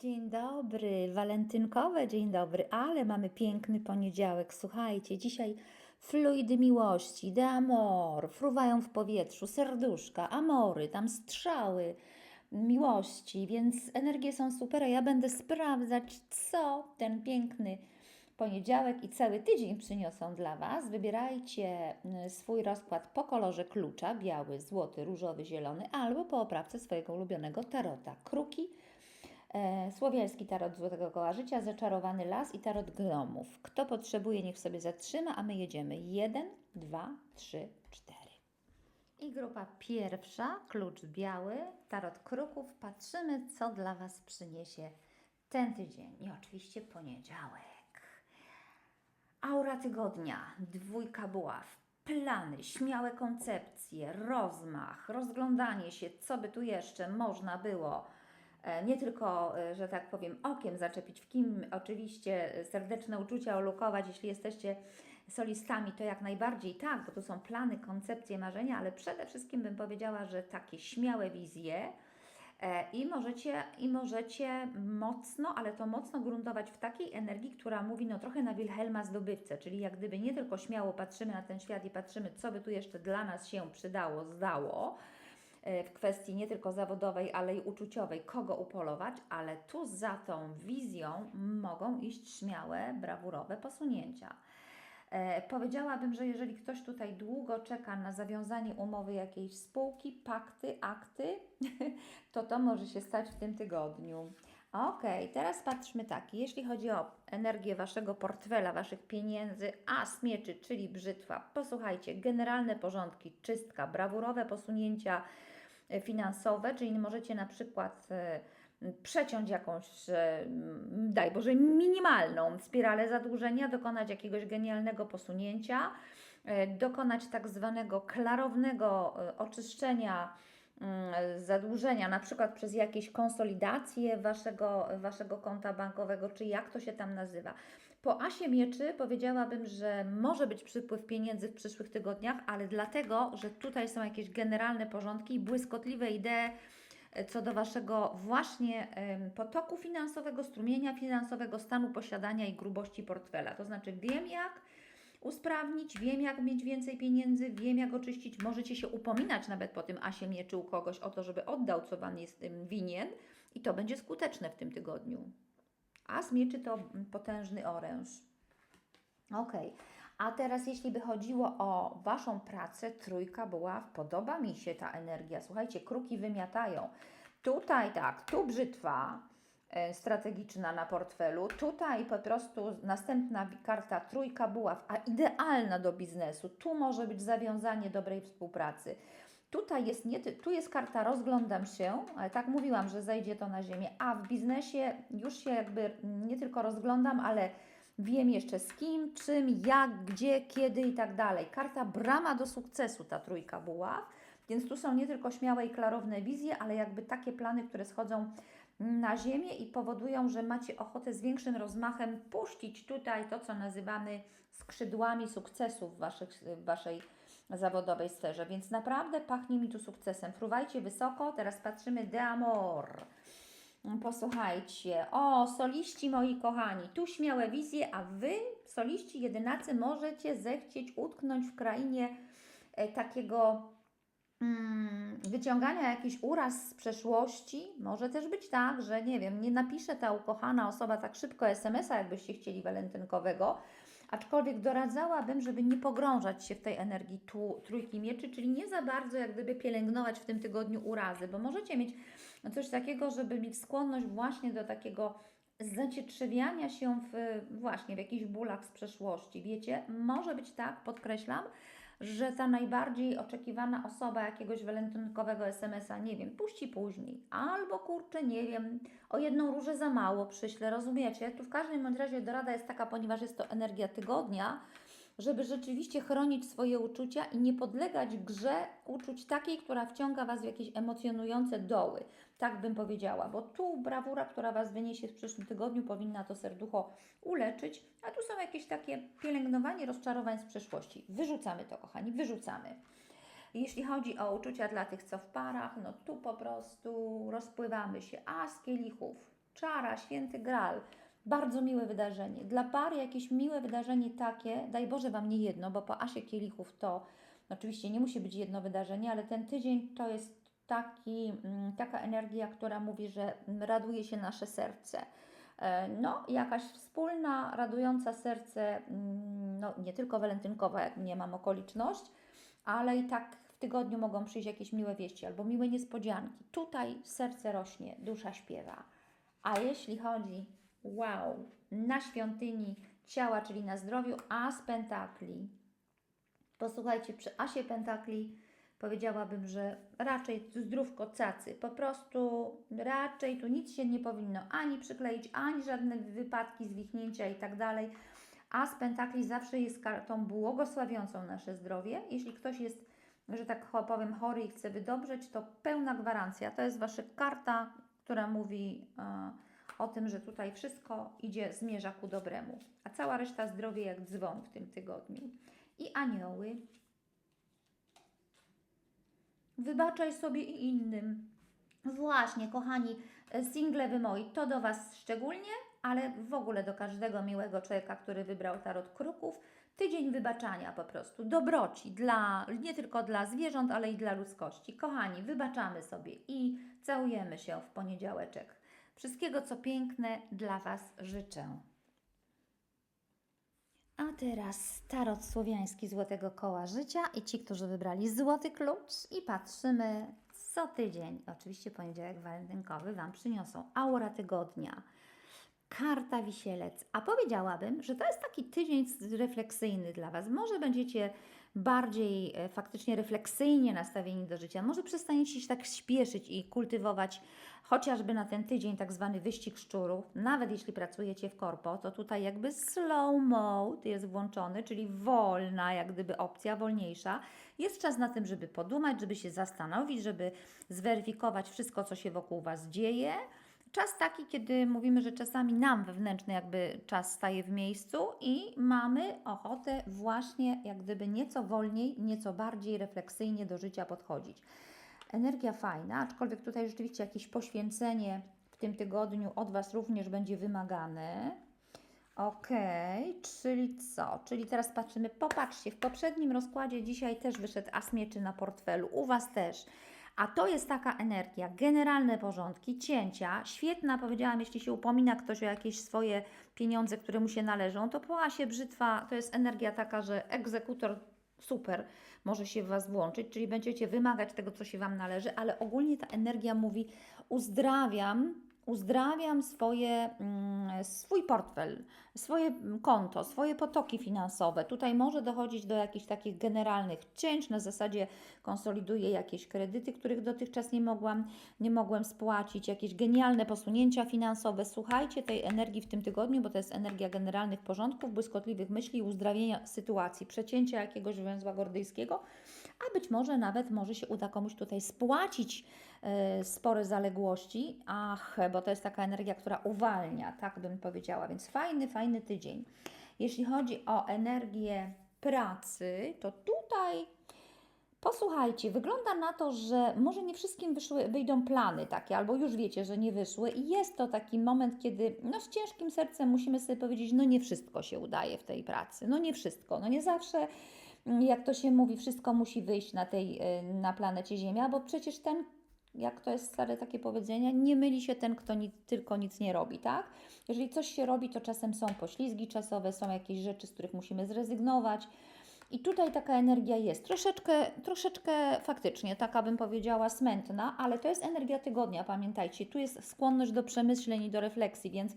Dzień dobry, walentynkowe dzień dobry, ale mamy piękny poniedziałek. Słuchajcie, dzisiaj fluidy miłości, de amor, fruwają w powietrzu, serduszka, amory, tam strzały miłości, więc energie są super, a ja będę sprawdzać, co ten piękny poniedziałek i cały tydzień przyniosą dla Was. Wybierajcie y, swój rozkład po kolorze klucza, biały, złoty, różowy, zielony, albo po oprawce swojego ulubionego tarota. Kruki, słowiański tarot Złotego Koła Życia, Zaczarowany Las i tarot Gnomów. Kto potrzebuje, niech sobie zatrzyma, a my jedziemy. Jeden, dwa, trzy, cztery. I grupa pierwsza, klucz biały, tarot kruków. Patrzymy, co dla Was przyniesie ten tydzień. I oczywiście poniedziałek. Aura tygodnia, dwójka buław, plany, śmiałe koncepcje, rozmach, rozglądanie się, co by tu jeszcze można było e, nie tylko, e, że tak powiem, okiem zaczepić, w kim oczywiście serdeczne uczucia olukować, jeśli jesteście solistami, to jak najbardziej tak, bo tu są plany, koncepcje, marzenia, ale przede wszystkim bym powiedziała, że takie śmiałe wizje, E, I możecie, I możecie mocno, ale to mocno gruntować w takiej energii, która mówi no trochę na Wilhelma zdobywcę, czyli jak gdyby nie tylko śmiało patrzymy na ten świat i patrzymy, co by tu jeszcze dla nas się przydało, zdało, e, w kwestii nie tylko zawodowej, ale i uczuciowej, kogo upolować, ale tu za tą wizją mogą iść śmiałe, brawurowe posunięcia. E, powiedziałabym, że jeżeli ktoś tutaj długo czeka na zawiązanie umowy jakiejś spółki, pakty, akty, to to może się stać w tym tygodniu. Ok, teraz patrzmy tak. Jeśli chodzi o energię Waszego portfela, Waszych pieniędzy, a smieczy, czyli brzytwa, posłuchajcie, generalne porządki, czystka, brawurowe posunięcia e, finansowe, czyli możecie na przykład e, przeciąć jakąś, e, daj Boże, minimalną spiralę zadłużenia, dokonać jakiegoś genialnego posunięcia, e, dokonać tak zwanego klarownego e, oczyszczenia mm, zadłużenia, na przykład przez jakieś konsolidacje waszego, waszego konta bankowego, czy jak to się tam nazywa. Po asie mieczy powiedziałabym, że może być przypływ pieniędzy w przyszłych tygodniach, ale dlatego, że tutaj są jakieś generalne porządki i błyskotliwe idee, co do Waszego właśnie potoku finansowego, strumienia finansowego, stanu posiadania i grubości portfela. To znaczy wiem jak usprawnić, wiem jak mieć więcej pieniędzy, wiem jak oczyścić. Możecie się upominać nawet po tym asie mieczy u kogoś o to, żeby oddał, co Wam jest winien i to będzie skuteczne w tym tygodniu. As mieczy to potężny oręż. Okej. A teraz, jeśli by chodziło o Waszą pracę, trójka była, podoba mi się ta energia. Słuchajcie, kruki wymiatają. Tutaj tak, tu brzytwa e, strategiczna na portfelu, tutaj po prostu następna karta trójka buław, a idealna do biznesu. Tu może być zawiązanie dobrej współpracy. Tutaj jest, nie, tu jest karta rozglądam się, ale tak mówiłam, że zejdzie to na ziemię, a w biznesie już się jakby nie tylko rozglądam, ale Wiem jeszcze z kim, czym, jak, gdzie, kiedy i tak dalej. Karta brama do sukcesu, ta trójka buław. Więc tu są nie tylko śmiałe i klarowne wizje, ale jakby takie plany, które schodzą na ziemię i powodują, że macie ochotę z większym rozmachem puścić tutaj to, co nazywamy skrzydłami sukcesu w, waszych, w Waszej zawodowej sferze. Więc naprawdę pachnie mi tu sukcesem. Fruwajcie wysoko, teraz patrzymy de amor. Posłuchajcie, o, soliści moi kochani, tu śmiałe wizje, a Wy, soliści jedynacy, możecie zechcieć utknąć w krainie e, takiego mm, wyciągania jakiś uraz z przeszłości. Może też być tak, że nie wiem, nie napisze ta ukochana osoba tak szybko SMS-a, jakbyście chcieli walentynkowego, aczkolwiek doradzałabym, żeby nie pogrążać się w tej energii tu, trójki mieczy, czyli nie za bardzo jak gdyby pielęgnować w tym tygodniu urazy, bo możecie mieć coś takiego, żeby mieć skłonność właśnie do takiego zacietrzewiania się w, właśnie w jakichś bólach z przeszłości. Wiecie, może być tak, podkreślam, że ta najbardziej oczekiwana osoba jakiegoś walentynkowego SMS-a, nie wiem, puści później, albo kurczę, nie wiem, o jedną różę za mało przyślę, rozumiecie? Tu w każdym bądź razie dorada jest taka, ponieważ jest to energia tygodnia, żeby rzeczywiście chronić swoje uczucia i nie podlegać grze uczuć takiej, która wciąga Was w jakieś emocjonujące doły. Tak bym powiedziała, bo tu brawura, która Was wyniesie w przyszłym tygodniu, powinna to serducho uleczyć, a tu są jakieś takie pielęgnowanie rozczarowań z przeszłości. Wyrzucamy to, kochani, wyrzucamy. Jeśli chodzi o uczucia dla tych, co w parach, no tu po prostu rozpływamy się. A z kielichów, czara, święty gral. Bardzo miłe wydarzenie. Dla pary jakieś miłe wydarzenie takie, daj Boże Wam nie jedno, bo po asie kielichów to oczywiście nie musi być jedno wydarzenie, ale ten tydzień to jest taki, mm, taka energia, która mówi, że raduje się nasze serce. E, No, jakaś wspólna, radująca serce, mm, no nie tylko walentynkowa, jak nie mam okoliczność, ale i tak w tygodniu mogą przyjść jakieś miłe wieści albo miłe niespodzianki. Tutaj serce rośnie, dusza śpiewa. A jeśli chodzi, wow, na świątyni ciała, czyli na zdrowiu, as pentakli. Posłuchajcie, przy asie pentakli powiedziałabym, że raczej zdrówko cacy. Po prostu raczej tu nic się nie powinno ani przykleić, ani żadne wypadki, zwichnięcia i tak dalej. As pentakli zawsze jest kartą błogosławiącą nasze zdrowie. Jeśli ktoś jest, że tak powiem, chory i chce wydobrzeć, to pełna gwarancja. To jest Wasza karta, która mówi e, o tym, że tutaj wszystko idzie, zmierza ku dobremu. A cała reszta zdrowie jak dzwon w tym tygodniu. I anioły. Wybaczaj sobie i innym. Właśnie, kochani, single wy moi, to do Was szczególnie, ale w ogóle do każdego miłego człowieka, który wybrał tarot kruków. Tydzień wybaczania po prostu, dobroci dla, nie tylko dla zwierząt, ale i dla ludzkości. Kochani, wybaczamy sobie i całujemy się w poniedziałeczek. Wszystkiego, co piękne dla Was życzę. A teraz tarot słowiański Złotego Koła Życia i ci, którzy wybrali Złoty Klucz i patrzymy co tydzień, oczywiście poniedziałek walentynkowy Wam przyniosą aura tygodnia, karta wisielec, a powiedziałabym, że to jest taki tydzień refleksyjny dla Was. Może będziecie bardziej e, faktycznie refleksyjnie nastawieni do życia, może przestaniecie się tak śpieszyć i kultywować chociażby na ten tydzień tak zwany wyścig szczurów, nawet jeśli pracujecie w korpo, to tutaj jakby slow mode jest włączony, czyli wolna jak gdyby opcja, wolniejsza. Jest czas na tym, żeby podumać, żeby się zastanowić, żeby zweryfikować wszystko, co się wokół Was dzieje. Czas taki, kiedy mówimy, że czasami nam wewnętrzny jakby czas staje w miejscu i mamy ochotę właśnie jak gdyby nieco wolniej, nieco bardziej refleksyjnie do życia podchodzić. Energia fajna, aczkolwiek tutaj rzeczywiście jakieś poświęcenie w tym tygodniu od Was również będzie wymagane. Okej, czyli co? Czyli teraz patrzymy, popatrzcie, w poprzednim rozkładzie dzisiaj też wyszedł as mieczy na portfelu, u Was też. A to jest taka energia, generalne porządki, cięcia, świetna, powiedziałam, jeśli się upomina ktoś o jakieś swoje pieniądze, które mu się należą, to po asie brzytwa to jest energia taka, że egzekutor super może się w Was włączyć, czyli będziecie wymagać tego, co się Wam należy, ale ogólnie ta energia mówi uzdrawiam, uzdrawiam swoje, mm, swój portfel, swoje konto, swoje potoki finansowe. Tutaj może dochodzić do jakichś takich generalnych cięć, na zasadzie konsoliduję jakieś kredyty, których dotychczas nie mogłam, nie mogłem spłacić, jakieś genialne posunięcia finansowe. Słuchajcie tej energii w tym tygodniu, bo to jest energia generalnych porządków, błyskotliwych myśli, uzdrawienia sytuacji, przecięcia jakiegoś węzła gordyjskiego, a być może nawet może się uda komuś tutaj spłacić e, spore zaległości. Ach, bo to jest taka energia, która uwalnia, tak bym powiedziała, więc fajny, fajny tydzień. Jeśli chodzi o energię pracy, to tutaj Posłuchajcie, wygląda na to, że może nie wszystkim wyszły, wyjdą plany takie, albo już wiecie, że nie wyszły, i jest to taki moment, kiedy no, z ciężkim sercem musimy sobie powiedzieć: No, nie wszystko się udaje w tej pracy, no nie wszystko, no nie zawsze, jak to się mówi, wszystko musi wyjść na, tej, y, na planecie Ziemia, bo przecież ten, jak to jest stare takie powiedzenie, nie myli się ten, kto nic, tylko nic nie robi, tak? Jeżeli coś się robi, to czasem są poślizgi czasowe, są jakieś rzeczy, z których musimy zrezygnować. I tutaj taka energia jest. Troszeczkę, troszeczkę faktycznie, taka bym powiedziała, smętna, ale to jest energia tygodnia, pamiętajcie. Tu jest skłonność do przemyśleń i do refleksji, więc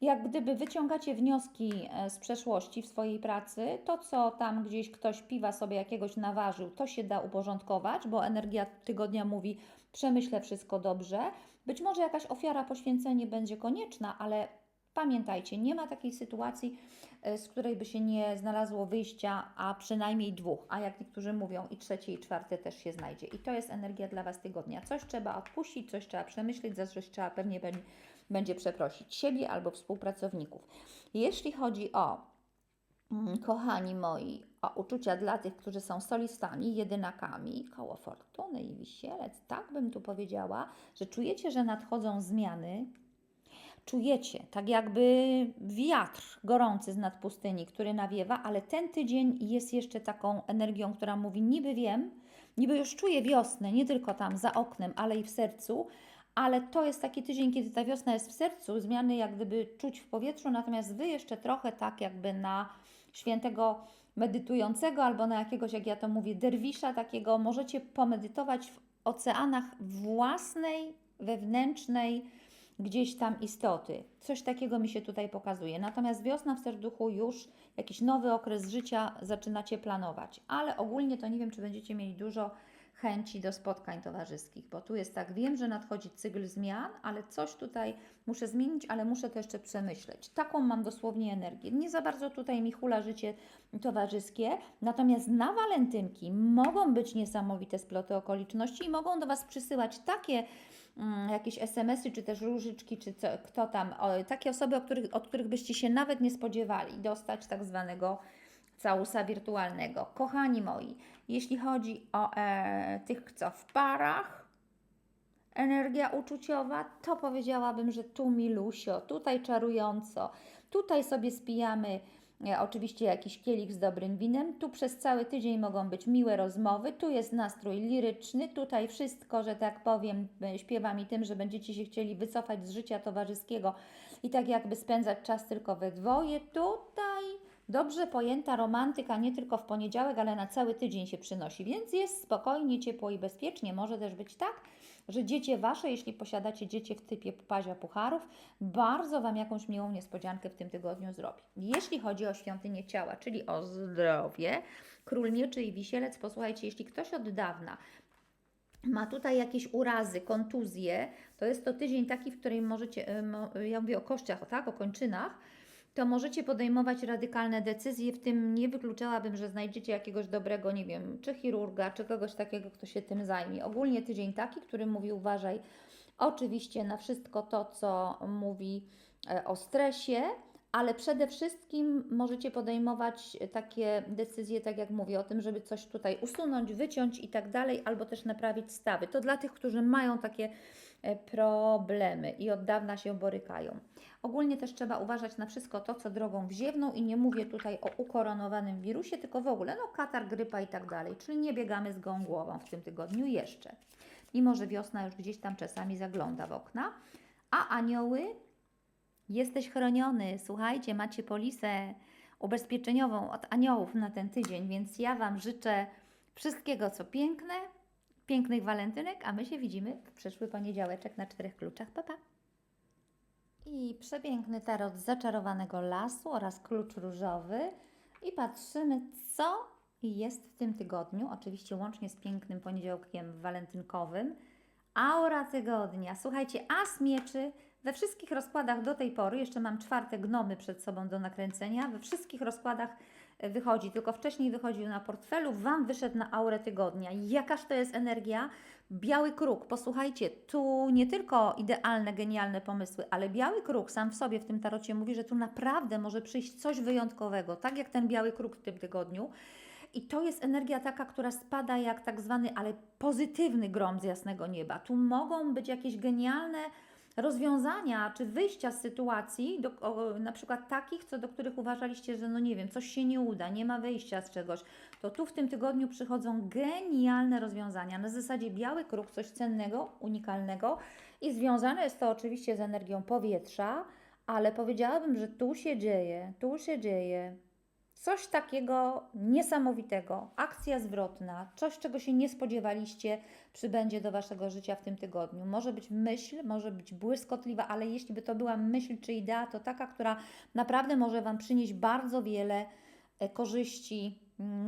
jak gdyby wyciągacie wnioski e, z przeszłości w swojej pracy, to co tam gdzieś ktoś piwa sobie jakiegoś naważył, to się da uporządkować, bo energia tygodnia mówi przemyślę wszystko dobrze. Być może jakaś ofiara, poświęcenie będzie konieczna, ale pamiętajcie, nie ma takiej sytuacji, z której by się nie znalazło wyjścia, a przynajmniej dwóch, a jak niektórzy mówią, i trzecie, i czwarte też się znajdzie. I to jest energia dla Was tygodnia. Coś trzeba odpuścić, coś trzeba przemyśleć, za coś trzeba pewnie będzie przeprosić siebie albo współpracowników. Jeśli chodzi o, mm, kochani moi, o uczucia dla tych, którzy są solistami, jedynakami, koło fortuny i wisielec, tak bym tu powiedziała, że czujecie, że nadchodzą zmiany, czujecie, tak jakby wiatr gorący z nad pustyni, który nawiewa, ale ten tydzień jest jeszcze taką energią, która mówi: niby wiem, niby już czuję wiosnę, nie tylko tam za oknem, ale i w sercu, ale to jest taki tydzień, kiedy ta wiosna jest w sercu, zmiany jak gdyby czuć w powietrzu, natomiast Wy jeszcze trochę tak jakby na świętego medytującego albo na jakiegoś, jak ja to mówię, derwisza takiego, możecie pomedytować w oceanach własnej, wewnętrznej, gdzieś tam istoty. Coś takiego mi się tutaj pokazuje. Natomiast wiosna w serduchu już jakiś nowy okres życia zaczynacie planować. Ale ogólnie to nie wiem, czy będziecie mieli dużo chęci do spotkań towarzyskich, bo tu jest tak, wiem, że nadchodzi cykl zmian, ale coś tutaj muszę zmienić, ale muszę to jeszcze przemyśleć. Taką mam dosłownie energię. Nie za bardzo tutaj mi hula życie towarzyskie, natomiast na walentynki mogą być niesamowite sploty okoliczności i mogą do Was przysyłać takie jakieś SMS-y, czy też różyczki, czy co, kto tam, o, takie osoby, od których, od których byście się nawet nie spodziewali, dostać tak zwanego całusa wirtualnego. Kochani moi, jeśli chodzi o e, tych, co w parach, energia uczuciowa, to powiedziałabym, że tu milusio, tutaj czarująco, tutaj sobie spijamy oczywiście jakiś kielich z dobrym winem, tu przez cały tydzień mogą być miłe rozmowy, tu jest nastrój liryczny, tutaj wszystko, że tak powiem, e, śpiewa mi tym, że będziecie się chcieli wycofać z życia towarzyskiego i tak jakby spędzać czas tylko we dwoje, tutaj dobrze pojęta romantyka nie tylko w poniedziałek, ale na cały tydzień się przynosi, więc jest spokojnie, ciepło i bezpiecznie. Może też być tak, że dziecię Wasze, jeśli posiadacie dziecię w typie pazia pucharów, bardzo Wam jakąś miłą niespodziankę w tym tygodniu zrobi. Jeśli chodzi o świątynię ciała, czyli o zdrowie, król mieczy i wisielec, posłuchajcie, jeśli ktoś od dawna ma tutaj jakieś urazy, kontuzje, to jest to tydzień taki, w którym możecie, ja mówię o kościach, tak, o kończynach, to możecie podejmować radykalne decyzje, w tym nie wykluczałabym, że znajdziecie jakiegoś dobrego, nie wiem, czy chirurga, czy kogoś takiego, kto się tym zajmie. Ogólnie tydzień taki, który mówi uważaj oczywiście na wszystko to, co mówi e, o stresie, ale przede wszystkim możecie podejmować takie decyzje, tak jak mówię, o tym, żeby coś tutaj usunąć, wyciąć i tak dalej, albo też naprawić stawy. To dla tych, którzy mają takie e, problemy i od dawna się borykają. Ogólnie też trzeba uważać na wszystko to, co drogą wziewną i nie mówię tutaj o ukoronowanym wirusie, tylko w ogóle, no katar, grypa i tak dalej, czyli nie biegamy z gołą głową w tym tygodniu jeszcze. Mimo, że wiosna już gdzieś tam czasami zagląda w okna. A anioły Jesteś chroniony. Słuchajcie, macie polisę ubezpieczeniową od aniołów na ten tydzień, więc ja Wam życzę wszystkiego, co piękne, pięknych walentynek, a my się widzimy w przyszły poniedziałeczek na czterech kluczach. Pa, pa. I przepiękny tarot zaczarowanego lasu oraz klucz różowy. I patrzymy, co jest w tym tygodniu. Oczywiście łącznie z pięknym poniedziałkiem walentynkowym. Aura tygodnia. Słuchajcie, as mieczy we wszystkich rozkładach do tej pory, jeszcze mam czwarte gnomy przed sobą do nakręcenia, we wszystkich rozkładach e, wychodzi, tylko wcześniej wychodził na portfelu, Wam wyszedł na aurę tygodnia. Jakaż to jest energia? Biały kruk, posłuchajcie, tu nie tylko idealne, genialne pomysły, ale biały kruk sam w sobie w tym tarocie mówi, że tu naprawdę może przyjść coś wyjątkowego, tak jak ten biały kruk w tym tygodniu. I to jest energia taka, która spada jak tak zwany, ale pozytywny grom z jasnego nieba. Tu mogą być jakieś genialne rozwiązania czy wyjścia z sytuacji, do, o, na przykład takich, co do których uważaliście, że no nie wiem, coś się nie uda, nie ma wyjścia z czegoś, to tu w tym tygodniu przychodzą genialne rozwiązania. Na zasadzie biały kruk, coś cennego, unikalnego i związane jest to oczywiście z energią powietrza, ale powiedziałabym, że tu się dzieje, tu się dzieje Coś takiego niesamowitego, akcja zwrotna, coś, czego się nie spodziewaliście, przybędzie do Waszego życia w tym tygodniu. Może być myśl, może być błyskotliwa, ale jeśli by to była myśl czy idea, to taka, która naprawdę może Wam przynieść bardzo wiele e, korzyści.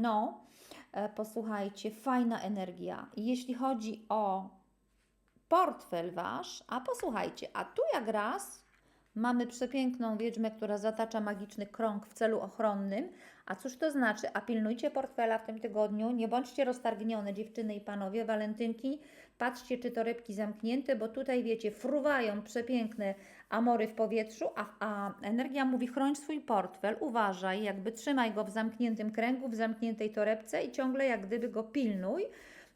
No, e, posłuchajcie, fajna energia. Jeśli chodzi o portfel Wasz, a posłuchajcie, a tu jak raz Mamy przepiękną wiedźmę, która zatacza magiczny krąg w celu ochronnym. A cóż to znaczy? A pilnujcie portfela w tym tygodniu, nie bądźcie roztargnione, dziewczyny i panowie, walentynki. Patrzcie, czy to rybki zamknięte, bo tutaj wiecie, fruwają przepiękne amory w powietrzu, a, a energia mówi: chroń swój portfel, uważaj, jakby trzymaj go w zamkniętym kręgu, w zamkniętej torebce i ciągle jak gdyby go pilnuj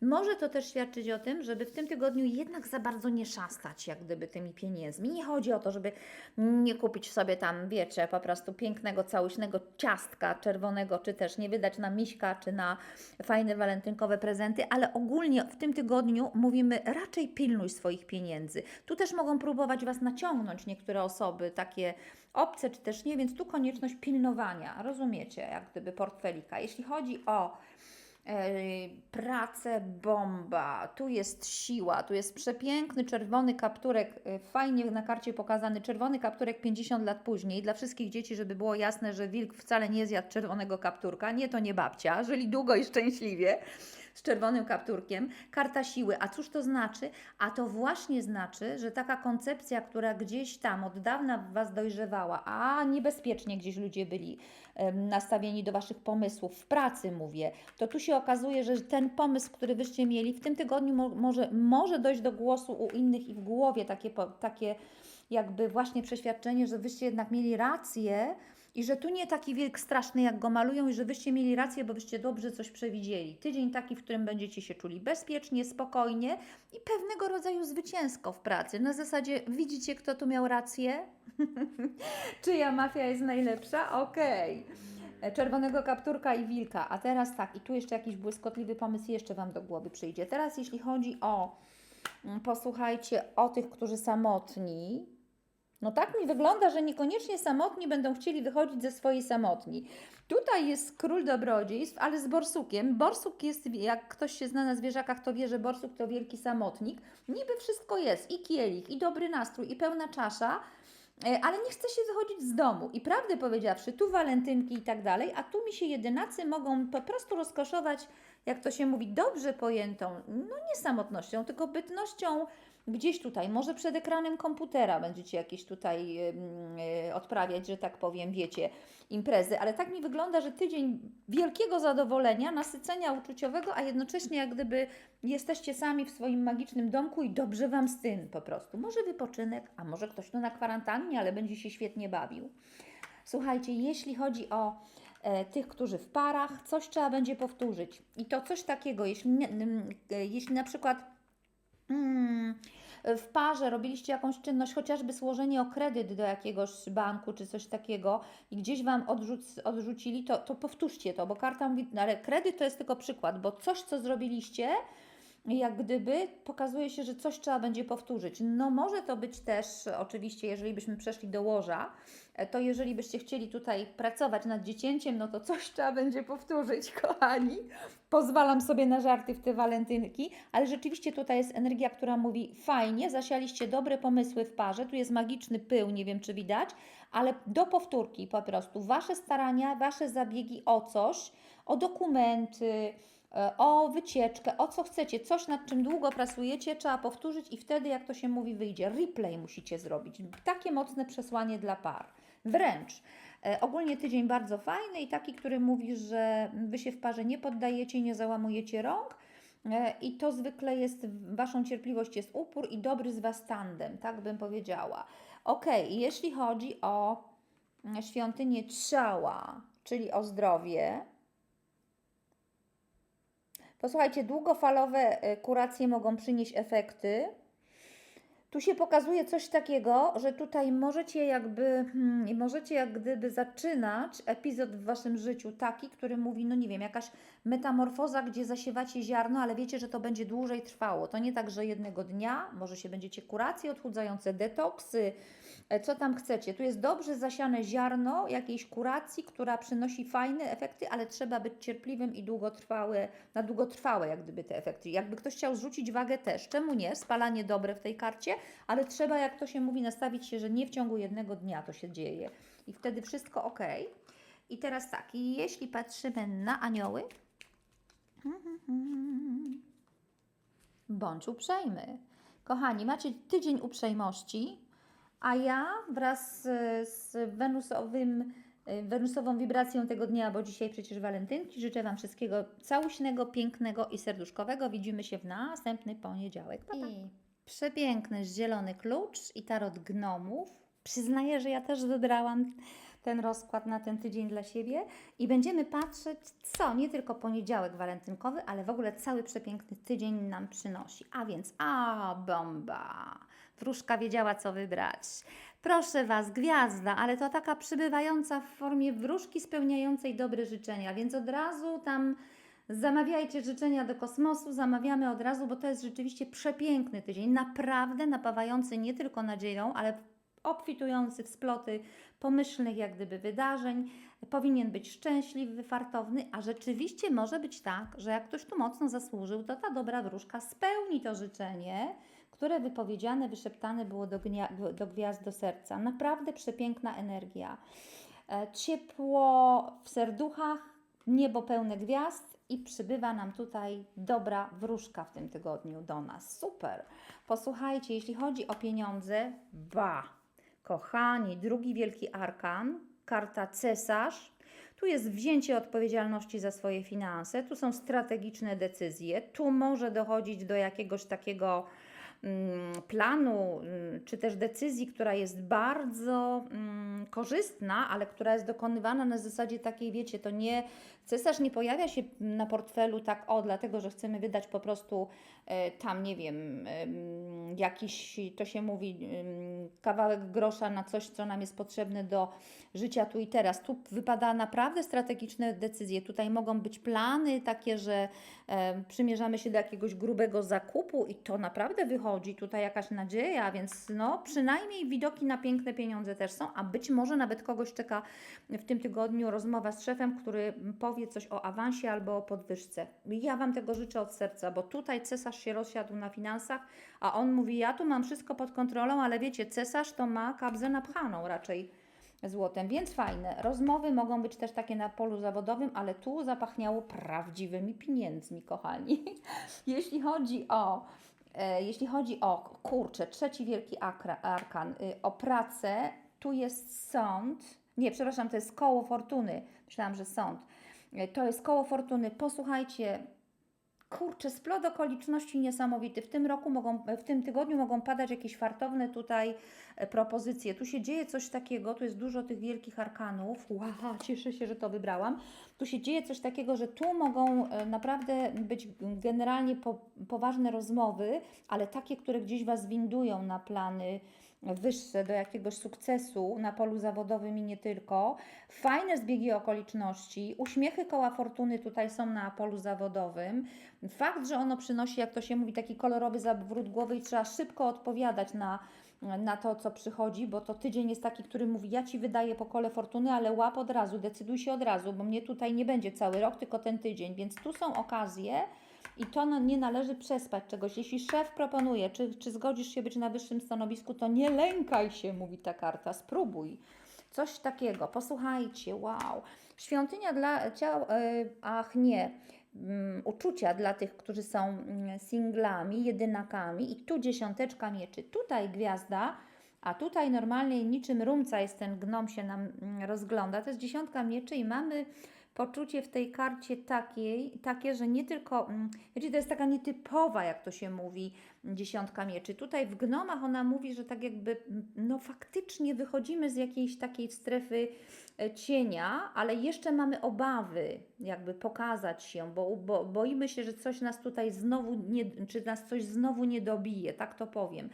Może to też świadczyć o tym, żeby w tym tygodniu jednak za bardzo nie szastać, jak gdyby tymi pieniędzmi. Nie chodzi o to, żeby nie kupić sobie tam, wiecie, po prostu pięknego, całośnego ciastka czerwonego, czy też nie wydać na miśka, czy na fajne walentynkowe prezenty, ale ogólnie w tym tygodniu mówimy raczej pilnuj swoich pieniędzy. Tu też mogą próbować Was naciągnąć niektóre osoby, takie obce, czy też nie, więc tu konieczność pilnowania, rozumiecie, jak gdyby portfelika. Jeśli chodzi o pracę bomba, tu jest siła, tu jest przepiękny czerwony kapturek, e, fajnie na karcie pokazany czerwony kapturek 50 lat później, dla wszystkich dzieci, żeby było jasne, że wilk wcale nie zjadł czerwonego kapturka, nie, to nie babcia, żyli długo i szczęśliwie z czerwonym kapturkiem, karta siły. A cóż to znaczy? A to właśnie znaczy, że taka koncepcja, która gdzieś tam od dawna Was dojrzewała, a niebezpiecznie gdzieś ludzie byli nastawieni do Waszych pomysłów, w pracy mówię, to tu się okazuje, że ten pomysł, który Wyście mieli w tym tygodniu mo może, może dojść do głosu u innych i w głowie takie, takie jakby właśnie przeświadczenie, że Wyście jednak mieli rację, i że tu nie taki wielk straszny, jak go malują, i że wyście mieli rację, bo wyście dobrze coś przewidzieli. Tydzień taki, w którym będziecie się czuli bezpiecznie, spokojnie i pewnego rodzaju zwycięsko w pracy. Na zasadzie, widzicie, kto tu miał rację? Czyja mafia jest najlepsza? Okej. E, Czerwonego kapturka i wilka. A teraz tak, i tu jeszcze jakiś błyskotliwy pomysł jeszcze Wam do głowy przyjdzie. Teraz, jeśli chodzi o, mm, posłuchajcie, o tych, którzy samotni, no tak mi wygląda, że niekoniecznie samotni będą chcieli wychodzić ze swojej samotni. Tutaj jest król dobrodziejstw, ale z borsukiem. Borsuk jest, jak ktoś się zna na zwierzakach, to wie, że borsuk to wielki samotnik. Niby wszystko jest, i kielich, i dobry nastrój, i pełna czasza, e, ale nie chce się wychodzić z domu. I prawdę powiedziawszy, tu walentynki i tak dalej, a tu mi się jedynacy mogą po prostu rozkoszować, jak to się mówi, dobrze pojętą, no nie samotnością, tylko bytnością gdzieś tutaj, może przed ekranem komputera będziecie jakieś tutaj y, odprawiać, że tak powiem, wiecie, imprezy, ale tak mi wygląda, że tydzień wielkiego zadowolenia, nasycenia uczuciowego, a jednocześnie jak gdyby jesteście sami w swoim magicznym domku i dobrze Wam z tym po prostu. Może wypoczynek, a może ktoś tu na kwarantannie, ale będzie się świetnie bawił. Słuchajcie, jeśli chodzi o e, tych, którzy w parach, coś trzeba będzie powtórzyć. I to coś takiego, jeśli, mm, e, jeśli na przykład w parze robiliście jakąś czynność, chociażby złożenie o kredyt do jakiegoś banku czy coś takiego i gdzieś Wam odrzuc, odrzucili, to, to powtórzcie to, bo karta mówi, ale kredyt to jest tylko przykład, bo coś, co zrobiliście, jak gdyby pokazuje się, że coś trzeba będzie powtórzyć. No może to być też, oczywiście, jeżeli byśmy przeszli do łoża, e, to jeżeli byście chcieli tutaj pracować nad dziecięciem, no to coś trzeba będzie powtórzyć, kochani. Pozwalam sobie na żarty w te walentynki, ale rzeczywiście tutaj jest energia, która mówi fajnie, zasialiście dobre pomysły w parze, tu jest magiczny pył, nie wiem czy widać, ale do powtórki po prostu. Wasze starania, Wasze zabiegi o coś, o dokumenty, o wycieczkę, o co chcecie, coś nad czym długo pracujecie, trzeba powtórzyć i wtedy, jak to się mówi, wyjdzie. Replay musicie zrobić. Takie mocne przesłanie dla par. Wręcz. E, ogólnie tydzień bardzo fajny i taki, który mówi, że Wy się w parze nie poddajecie, nie załamujecie rąk. E, I to zwykle jest, Waszą cierpliwość jest upór i dobry z Was tandem, tak bym powiedziała. Ok, jeśli chodzi o świątynię ciała, czyli o zdrowie, Posłuchajcie, długofalowe e, kuracje mogą przynieść efekty. Tu się pokazuje coś takiego, że tutaj możecie jakby, hmm, możecie jak gdyby zaczynać epizod w Waszym życiu taki, który mówi, no nie wiem, jakaś metamorfoza, gdzie zasiewacie ziarno, ale wiecie, że to będzie dłużej trwało. To nie tak, że jednego dnia, może się będziecie kuracje odchudzające, detoksy, co tam chcecie. Tu jest dobrze zasiane ziarno jakiejś kuracji, która przynosi fajne efekty, ale trzeba być cierpliwym i długotrwałe, na długotrwałe jak gdyby te efekty. Jakby ktoś chciał zrzucić wagę też, czemu nie? Spalanie dobre w tej karcie, ale trzeba, jak to się mówi, nastawić się, że nie w ciągu jednego dnia to się dzieje. I wtedy wszystko ok. I teraz tak, jeśli patrzymy na anioły, bądź uprzejmy. Kochani, macie tydzień uprzejmości, a ja wraz z, wenusowym, y, wenusową wibracją tego dnia, bo dzisiaj przecież walentynki, życzę Wam wszystkiego całuśnego, pięknego i serduszkowego. Widzimy się w następny poniedziałek. Pa, pa. I przepiękny zielony klucz i tarot gnomów. Przyznaję, że ja też wybrałam ten rozkład na ten tydzień dla siebie i będziemy patrzeć, co nie tylko poniedziałek walentynkowy, ale w ogóle cały przepiękny tydzień nam przynosi. A więc, a bomba! Wróżka wiedziała, co wybrać. Proszę Was, gwiazda, ale to taka przybywająca w formie wróżki spełniającej dobre życzenia, więc od razu tam zamawiajcie życzenia do kosmosu, zamawiamy od razu, bo to jest rzeczywiście przepiękny tydzień, naprawdę napawający nie tylko nadzieją, ale obfitujący w sploty pomyślnych jak gdyby wydarzeń, powinien być szczęśliwy, fartowny, a rzeczywiście może być tak, że jak ktoś tu mocno zasłużył, to ta dobra wróżka spełni to życzenie, które wypowiedziane, wyszeptane było do, do gwiazd, do serca. Naprawdę przepiękna energia. E, Ciepło w serduchach, niebo pełne gwiazd i przybywa nam tutaj dobra wróżka w tym tygodniu do nas. Super. Posłuchajcie, jeśli chodzi o pieniądze, ba, kochani, drugi wielki arkan, karta cesarz. Tu jest wzięcie odpowiedzialności za swoje finanse, tu są strategiczne decyzje, tu może dochodzić do jakiegoś takiego planu, mm, czy też decyzji, która jest bardzo mm, korzystna, ale która jest dokonywana na zasadzie takiej, wiecie, to nie, cesarz nie pojawia się na portfelu tak, o, dlatego, że chcemy wydać po prostu e, tam, nie wiem, em, jakiś, to się mówi, kawałek grosza na coś, co nam jest potrzebne do życia tu i teraz. Tu wypada naprawdę strategiczne decyzje. Tutaj mogą być plany takie, że e, przymierzamy się do jakiegoś grubego zakupu i to naprawdę wychodzi. Tutaj jakaś nadzieja, więc no przynajmniej widoki na piękne pieniądze też są, a być może nawet kogoś czeka w tym tygodniu rozmowa z szefem, który powie coś o awansie albo o podwyżce. Ja Wam tego życzę od serca, bo tutaj cesarz się rozsiadł na finansach, a on mówi, ja tu mam wszystko pod kontrolą, ale wiecie, cesarz to ma kabzę napchaną raczej złotem, więc fajne. Rozmowy mogą być też takie na polu zawodowym, ale tu zapachniało prawdziwymi pieniędzmi, kochani. Jeśli chodzi o e, jeśli chodzi o kurczę, trzeci wielki akra, arkan, y, o pracę, tu jest sąd. Nie, przepraszam, to jest koło fortuny. Myślałam, że sąd. Y, To jest koło fortuny. Posłuchajcie, kurczę, splot okoliczności niesamowity. W tym roku mogą, w tym tygodniu mogą padać jakieś fartowne tutaj e, propozycje. Tu się dzieje coś takiego, tu jest dużo tych wielkich arkanów. Wow, cieszę się, że to wybrałam. Tu się dzieje coś takiego, że tu mogą e, naprawdę być generalnie po, poważne rozmowy, ale takie, które gdzieś Was windują na plany wyższe, do jakiegoś sukcesu na polu zawodowym i nie tylko. Fajne zbiegi okoliczności, uśmiechy koła fortuny tutaj są na polu zawodowym. Fakt, że ono przynosi, jak to się mówi, taki kolorowy zawrót głowy i trzeba szybko odpowiadać na, na to, co przychodzi, bo to tydzień jest taki, który mówi, ja Ci wydaję po kole fortuny, ale łap od razu, decyduj się od razu, bo mnie tutaj nie będzie cały rok, tylko ten tydzień, więc tu są okazje, i to no, nie należy przespać czegoś. Jeśli szef proponuje, czy, czy zgodzisz się być na wyższym stanowisku, to nie lękaj się, mówi ta karta, spróbuj. Coś takiego. Posłuchajcie, wow. Świątynia dla ciał, e, ach nie, mm, uczucia dla tych, którzy są mm, singlami, jedynakami i tu dziesiąteczka mieczy, tutaj gwiazda, a tutaj normalnie niczym rumca jest ten gnom się nam mm, rozgląda. To jest dziesiątka mieczy i mamy poczucie w tej karcie takiej, takie, że nie tylko, mm, wiecie, to jest taka nietypowa, jak to się mówi, dziesiątka mieczy. Tutaj w gnomach ona mówi, że tak jakby, mm, no faktycznie wychodzimy z jakiejś takiej strefy e, cienia, ale jeszcze mamy obawy, jakby pokazać się, bo, bo boimy się, że coś nas tutaj znowu, nie, czy nas coś znowu nie dobije, tak to powiem.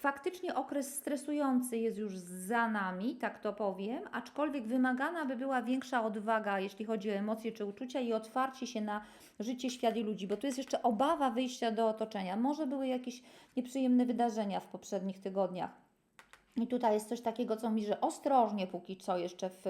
Faktycznie okres stresujący jest już za nami, tak to powiem, aczkolwiek wymagana by była większa odwaga, jeśli chodzi o emocje czy uczucia i otwarcie się na życie, świat i ludzi, bo tu jest jeszcze obawa wyjścia do otoczenia. Może były jakieś nieprzyjemne wydarzenia w poprzednich tygodniach. I tutaj jest coś takiego, co mówi, że ostrożnie póki co jeszcze w,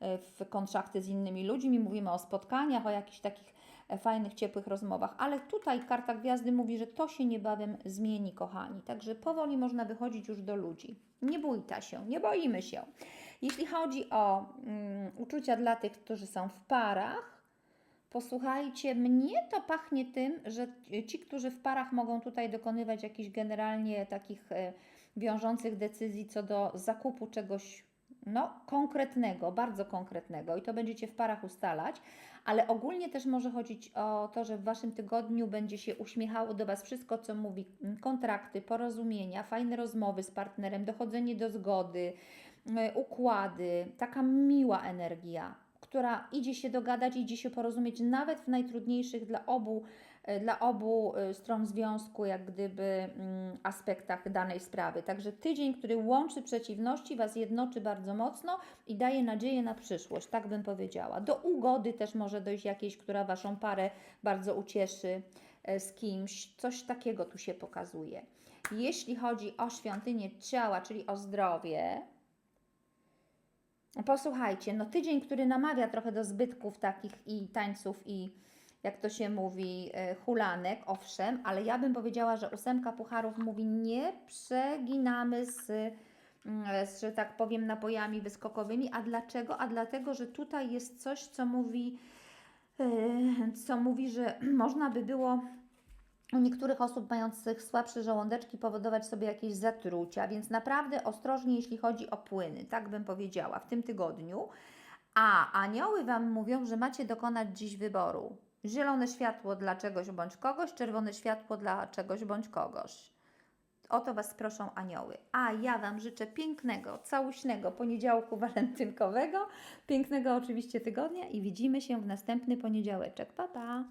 w kontrakty z innymi ludźmi. Mówimy o spotkaniach, o jakichś takich fajnych, ciepłych rozmowach. Ale tutaj karta gwiazdy mówi, że to się niebawem zmieni, kochani. Także powoli można wychodzić już do ludzi. Nie bójta się, nie boimy się. Jeśli chodzi o mm, uczucia dla tych, którzy są w parach, Posłuchajcie, mnie to pachnie tym, że ci, którzy w parach mogą tutaj dokonywać jakichś generalnie takich e, wiążących decyzji co do zakupu czegoś no, konkretnego, bardzo konkretnego i to będziecie w parach ustalać, ale ogólnie też może chodzić o to, że w Waszym tygodniu będzie się uśmiechało do Was wszystko, co mówi mm, kontrakty, porozumienia, fajne rozmowy z partnerem, dochodzenie do zgody, y, układy, taka miła energia, która idzie się dogadać, idzie się porozumieć nawet w najtrudniejszych dla obu, dla obu y, stron związku, jak gdyby mm, aspektach danej sprawy. Także tydzień, który łączy przeciwności, Was jednoczy bardzo mocno i daje nadzieję na przyszłość, tak bym powiedziała. Do ugody też może dojść jakiejś, która Waszą parę bardzo ucieszy e, z kimś. Coś takiego tu się pokazuje. Jeśli chodzi o świątynię ciała, czyli o zdrowie, posłuchajcie, no tydzień, który namawia trochę do zbytków takich i tańców i jak to się mówi, e, hulanek, owszem, ale ja bym powiedziała, że ósemka pucharów mówi nie przeginamy z, mm, z, że tak powiem, napojami wyskokowymi. A dlaczego? A dlatego, że tutaj jest coś, co mówi, e, co mówi, że można by było u niektórych osób mających słabsze żołądeczki powodować sobie jakieś zatrucia, więc naprawdę ostrożnie, jeśli chodzi o płyny, tak bym powiedziała, w tym tygodniu. A anioły Wam mówią, że macie dokonać dziś wyboru. Zielone światło dla czegoś bądź kogoś, czerwone światło dla czegoś bądź kogoś. O to Was proszą anioły. A ja Wam życzę pięknego, całuśnego poniedziałku walentynkowego, pięknego oczywiście tygodnia i widzimy się w następny poniedziałeczek. Pa, pa!